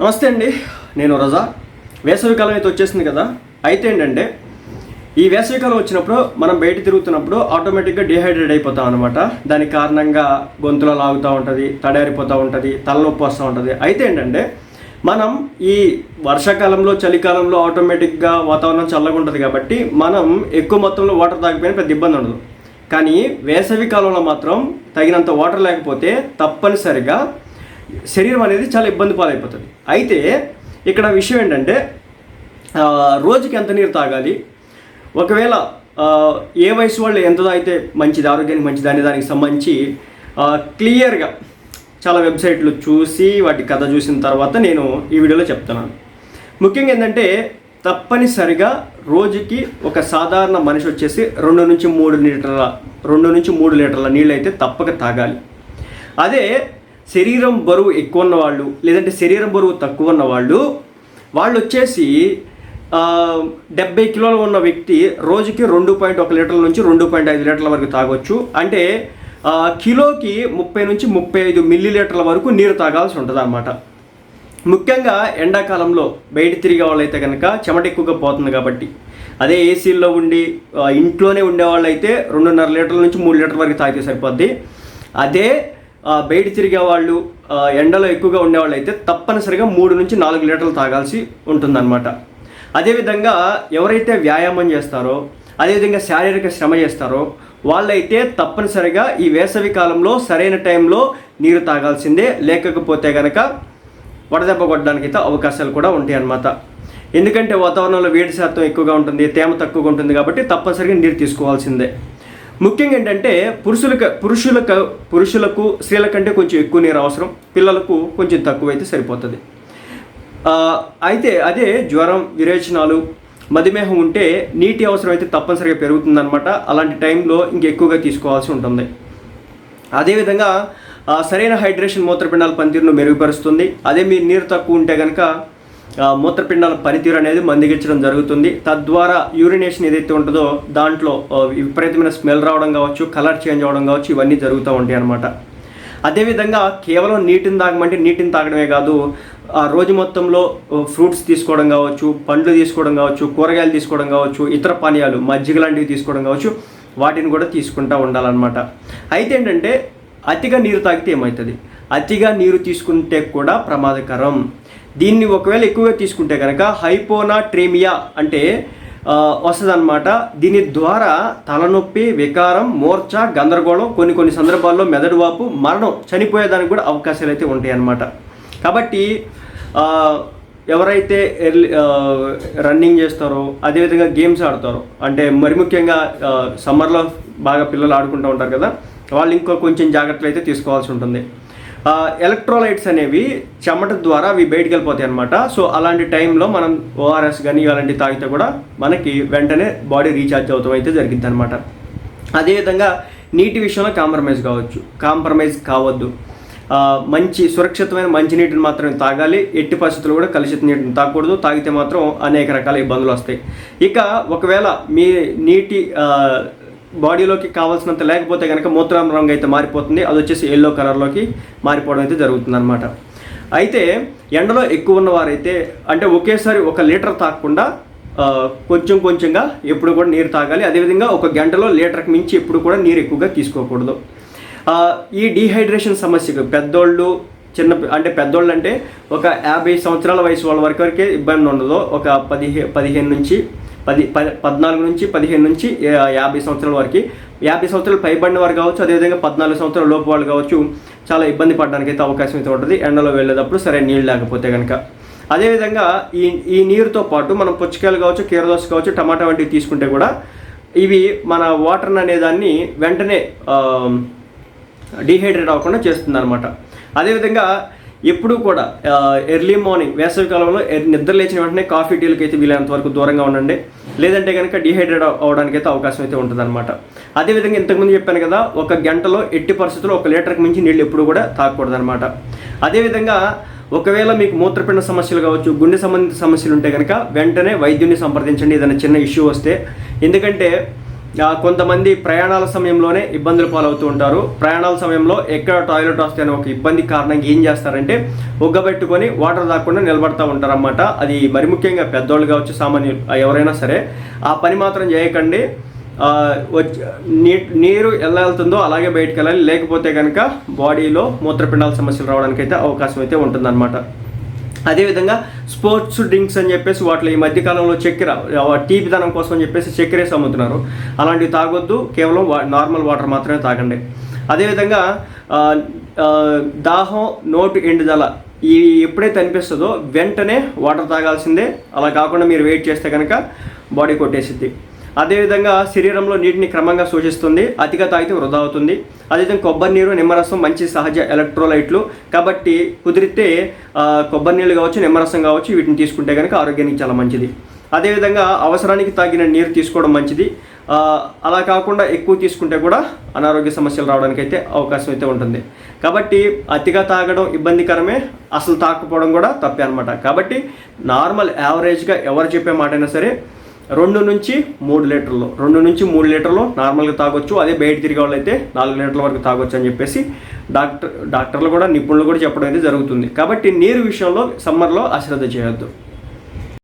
నమస్తే అండి నేను రజా. వేసవికాలం అయితే వచ్చేసింది కదా. అయితే ఏంటంటే ఈ వేసవికాలం వచ్చినప్పుడు మనం బయట తిరుగుతున్నప్పుడు ఆటోమేటిక్గా డిహైడ్రేట్ అయిపోతాం అనమాట దానికి కారణంగా గొంతులో లాగుతూ ఉంటుంది తడారిపోతూ ఉంటుంది తలనొప్పి వస్తూ ఉంటుంది. అయితే ఏంటంటే మనం ఈ వర్షాకాలంలో చలికాలంలో ఆటోమేటిక్గా వాతావరణం చల్లగా ఉంటుంది కాబట్టి మనం ఎక్కువ మొత్తంలో వాటర్ తాగిపోయిన పెద్ద ఇబ్బంది ఉండదు. కానీ వేసవి కాలంలో మాత్రం తగినంత వాటర్ లేకపోతే తప్పనిసరిగా శరీరం అనేది చాలా ఇబ్బంది పాలైపోతుంది. అయితే ఇక్కడ విషయం ఏంటంటే రోజుకి ఎంత నీరు తాగాలి? ఒకవేళ ఏ వయసు వాళ్ళు ఎంత తాగితే మంచిది ఆరోగ్యానికి మంచిది అనే దానికి సంబంధించి క్లియర్గా చాలా వెబ్సైట్లు చూసి వాటి కథ చూసిన తర్వాత నేను ఈ వీడియోలో చెప్తున్నాను. ముఖ్యంగా ఏంటంటే తప్పనిసరిగా రోజుకి ఒక సాధారణ మనిషి వచ్చేసి రెండు నుంచి మూడు లీటర్ల రెండు నుంచి మూడు లీటర్ల నీళ్ళు అయితే తప్పక తాగాలి. అదే శరీరం బరువు ఎక్కువ ఉన్న వాళ్ళు లేదంటే శరీరం బరువు తక్కువ ఉన్న వాళ్ళు వాళ్ళు వచ్చేసి డెబ్బై కిలోలు ఉన్న వ్యక్తి రోజుకి రెండు పాయింట్ ఒక లీటర్ల నుంచి రెండు పాయింట్ ఐదు లీటర్ల వరకు తాగొచ్చు. అంటే కిలోకి ముప్పై నుంచి ముప్పై ఐదు మిల్లీ లీటర్ల వరకు నీరు తాగాల్సి ఉంటుంది అన్నమాట ముఖ్యంగా ఎండాకాలంలో బయట తిరిగే వాళ్ళైతే కనుక చెమట ఎక్కువగా పోతుంది కాబట్టి. అదే ఏసీల్లో ఉండి ఇంట్లోనే ఉండేవాళ్ళు అయితే రెండున్నర లీటర్ల నుంచి మూడు లీటర్ల వరకు తాగితే సరిపోద్ది. అదే బయట తిరిగే వాళ్ళు ఎండలో ఎక్కువగా ఉండేవాళ్ళు అయితే తప్పనిసరిగా మూడు నుంచి నాలుగు లీటర్లు తాగాల్సి ఉంటుందన్నమాట. అదేవిధంగా ఎవరైతే వ్యాయామం చేస్తారో అదేవిధంగా శారీరక శ్రమ చేస్తారో వాళ్ళైతే తప్పనిసరిగా ఈ వేసవి కాలంలో సరైన టైంలో నీరు తాగాల్సిందే. లేకపోతే కనుక వడదెబ్బ కొట్టడానికి అయితే అవకాశాలు కూడా ఉంటాయి అన్నమాట. ఎందుకంటే వాతావరణంలో వేడి శాతం ఎక్కువగా ఉంటుంది తేమ తక్కువగా ఉంటుంది కాబట్టి తప్పనిసరిగా నీరు తీసుకోవాల్సిందే. ముఖ్యంగా ఏంటంటే పురుషులకు పురుషులకు పురుషులకు స్త్రీల కంటే కొంచెం ఎక్కువ నీరు అవసరం పిల్లలకు కొంచెం తక్కువ అయితే సరిపోతుంది అయితే అదే జ్వరం విరేచనాలు మధుమేహం ఉంటే నీటి అవసరం అయితే తప్పనిసరిగా పెరుగుతుందన్నమాట. అలాంటి టైంలో ఇంకెక్కువగా తీసుకోవాల్సి ఉంటుంది. అదేవిధంగా సరైన హైడ్రేషన్ మూత్రపిండాల పనితీరును మెరుగుపరుస్తుంది. అదే మీరు నీరు తక్కువ ఉంటే కనుక మూత్రపిండాల పనితీరు అనేది మందిగించడం జరుగుతుంది. తద్వారా యూరినేషన్ ఏదైతే ఉంటుందో దాంట్లో విపరీతమైన స్మెల్ రావడం కావచ్చు కలర్ చేంజ్ అవ్వడం కావచ్చు ఇవన్నీ జరుగుతూ ఉంటాయి అన్నమాట. అదేవిధంగా కేవలం నీటిని తాగమంటే నీటిని తాగడమే కాదు ఆ రోజు మొత్తంలో ఫ్రూట్స్ తీసుకోవడం కావచ్చు పండ్లు తీసుకోవడం కావచ్చు కూరగాయలు తీసుకోవడం కావచ్చు ఇతర పానీయాలు మజ్జిగ లాంటివి తీసుకోవడం కావచ్చు వాటిని కూడా తీసుకుంటూ ఉండాలన్నమాట. అయితే ఏంటంటే అతిగా నీరు తాగితే ఏమవుతుంది? అతిగా నీరు తీసుకుంటే కూడా ప్రమాదకరం. దీన్ని ఒకవేళ ఎక్కువగా తీసుకుంటే కనుక హైపోనాట్రేమియా అంటే వస్తుందన్నమాట. దీని ద్వారా తలనొప్పి వికారం మోర్చా గందరగోళం కొన్ని కొన్ని సందర్భాల్లో మెదడు వాపు మరణం చనిపోయేదానికి కూడా అవకాశాలు అయితే ఉంటాయి అన్నమాట కాబట్టి ఎవరైతే ఎర్లీ రన్నింగ్ చేస్తారో అదేవిధంగా గేమ్స్ ఆడతారో అంటే మరి ముఖ్యంగా సమ్మర్లో బాగా పిల్లలు ఆడుకుంటూ ఉంటారు కదా వాళ్ళు ఇంకో కొంచెం జాగ్రత్తలు అయితే తీసుకోవాల్సి ఉంటుంది. ఎలక్ట్రోలైట్స్ అనేవి చెమట ద్వారా అవి బయటికి వెళ్ళిపోతాయి అనమాట సో అలాంటి టైంలో మనం ఓఆర్ఎస్ కానీ అలాంటివి తాగితే కూడా మనకి వెంటనే బాడీ రీఛార్జ్ అవుతాం అయితే జరిగింది అనమాట అదేవిధంగా నీటి విషయంలో కాంప్రమైజ్ కావచ్చు. కాంప్రమైజ్ కావద్దు. మంచి సురక్షితమైన మంచి నీటిని మాత్రమే తాగాలి. ఎట్టి పరిస్థితులు కూడా కలుషిత నీటిని తాగకూడదు. తాగితే మాత్రం అనేక రకాల ఇబ్బందులు వస్తాయి. ఇక ఒకవేళ మీ నీటి బాడీలోకి కావాల్సినంత లేకపోతే కనుక మూత్రం రంగు అయితే మారిపోతుంది. అది వచ్చేసి ఎల్లో కలర్లోకి మారిపోవడం అయితే జరుగుతుంది అనమాట అయితే ఎండలో ఎక్కువ ఉన్నవారైతే అంటే ఒకేసారి ఒక లీటర్ తాగకుండా కొంచెం కొంచెంగా ఎప్పుడు కూడా నీరు తాగాలి. అదేవిధంగా ఒక గంటలో లీటర్కి మించి ఎప్పుడు కూడా నీరు ఎక్కువగా తీసుకోకూడదు. ఈ డీహైడ్రేషన్ సమస్యకు పెద్దోళ్ళు చిన్న అంటే పెద్దోళ్ళు అంటే ఒక యాభై సంవత్సరాల వయసు వాళ్ళ వరకు వరకే ఇబ్బంది ఉండదు. ఒక పదిహే పదిహేను నుంచి పది పది పద్నాలుగు నుంచి పదిహేను నుంచి యాభై సంవత్సరాల వరకు. యాభై సంవత్సరాలు పైబడిన వారు కావచ్చు అదేవిధంగా పద్నాలుగు సంవత్సరాల లోపు వాళ్ళు కావచ్చు చాలా ఇబ్బంది పడడానికి అయితే అవకాశం అయితే ఉంటుంది. ఎండలో వెళ్ళేటప్పుడు సరే నీళ్ళు లేకపోతే కనుక అదేవిధంగా ఈ ఈ నీరుతో పాటు మనం పుచ్చకాయలు కావచ్చు కీరదోస కావచ్చు టమాటా వంటివి తీసుకుంటే కూడా ఇవి మన వాటర్ అనే దాన్ని వెంటనే డీహైడ్రేట్ అవ్వకుండా చేస్తుంది అనమాట అదేవిధంగా ఎప్పుడు కూడా ఎర్లీ మార్నింగ్ వేసవి కాలంలో నిద్ర లేచిన వెంటనే కాఫీ టీలకు అయితే వీలైనంత వరకు దూరంగా ఉండండి. లేదంటే కనుక డిహైడ్రేట్ అవడానికి అయితే అవకాశం అయితే ఉంటుంది అనమాట అదేవిధంగా ఇంతకుముందు చెప్పాను కదా ఒక గంటలో ఎట్టి పరిస్థితుల్లో ఒక లీటర్కి మించి నీళ్ళు ఎప్పుడు కూడా తాగకూడదు అనమాట అదేవిధంగా ఒకవేళ మీకు మూత్రపిండ సమస్యలు కావచ్చు గుండె సంబంధిత సమస్యలు ఉంటే కనుక వెంటనే వైద్యుని సంప్రదించండి. ఏదైనా చిన్న ఇష్యూ వస్తే ఎందుకంటే కొంతమంది ప్రయాణాల సమయంలోనే ఇబ్బందులు పాలవుతూ ఉంటారు. ప్రయాణాల సమయంలో ఎక్కడ టాయిలెట్ వస్తే అనే ఒక ఇబ్బంది కారణంగా ఏం చేస్తారంటే ఉగ్గబెట్టుకొని వాటర్ తాగకుండా నిలబడతా ఉంటారన్నమాట. అది మరి ముఖ్యంగా పెద్దోళ్ళు కావచ్చు సామాన్యులు ఎవరైనా సరే. ఆ పని మాత్రం చేయకండి. వచ్చి నీ నీరు ఎలా వెళ్తుందో అలాగే బయటకు వెళ్ళాలి. లేకపోతే కనుక బాడీలో మూత్రపిండాల సమస్యలు రావడానికి అయితే అవకాశం అయితే ఉంటుందన్నమాట. అదేవిధంగా స్పోర్ట్స్ డ్రింక్స్ అని చెప్పేసి వాటిలో ఈ మధ్యకాలంలో చక్కెర టీ తీపిదనం కోసం అని చెప్పేసి చక్కెర వేసి అమ్ముతున్నారు అలాంటివి తాగొద్దు కేవలం వా నార్మల్ వాటర్ మాత్రమే తాగండి. అదేవిధంగా దాహం నోటు ఎండుదల ఈ ఎప్పుడైతే అనిపిస్తుందో వెంటనే వాటర్ తాగాల్సిందే. అలా కాకుండా మీరు వెయిట్ చేస్తే కనుక బాడీ కొట్టేసిద్ది. అదేవిధంగా శరీరంలో నీటిని క్రమంగా సూచిస్తుంది అతిగా తాగితే వృధా అవుతుంది. అదేవిధంగా కొబ్బరి నీరు నిమ్మరసం మంచి సహజ ఎలక్ట్రోలైట్లు. కాబట్టి కుదిరితే కొబ్బరి నీళ్ళు కావచ్చు నిమ్మరసం కావచ్చు వీటిని తీసుకుంటే కనుక ఆరోగ్యానికి చాలా మంచిది. అదేవిధంగా అవసరానికి తగిన నీరు తీసుకోవడం మంచిది. అలా కాకుండా ఎక్కువ తీసుకుంటే కూడా అనారోగ్య సమస్యలు రావడానికి అయితే అవకాశం అయితే ఉంటుంది. కాబట్టి అతిగా తాగడం ఇబ్బందికరమే అసలు తాకపోవడం కూడా తప్పే అనమాట కాబట్టి నార్మల్ యావరేజ్గా ఎవరు చెప్పే మాట అయినా సరే రెండు నుంచి మూడు లీటర్లు రెండు నుంచి మూడు లీటర్లు నార్మల్గా తాగొచ్చు అదే బయట తిరిగే వాళ్ళు అయితే నాలుగు లీటర్ల వరకు తాగొచ్చు అని చెప్పేసి డాక్టర్ డాక్టర్లు కూడా నిపుణులు కూడా చెప్పడం అయితే జరుగుతుంది. కాబట్టి నీరు విషయంలో సమ్మర్లో అశ్రద్ధ చేయొద్దు.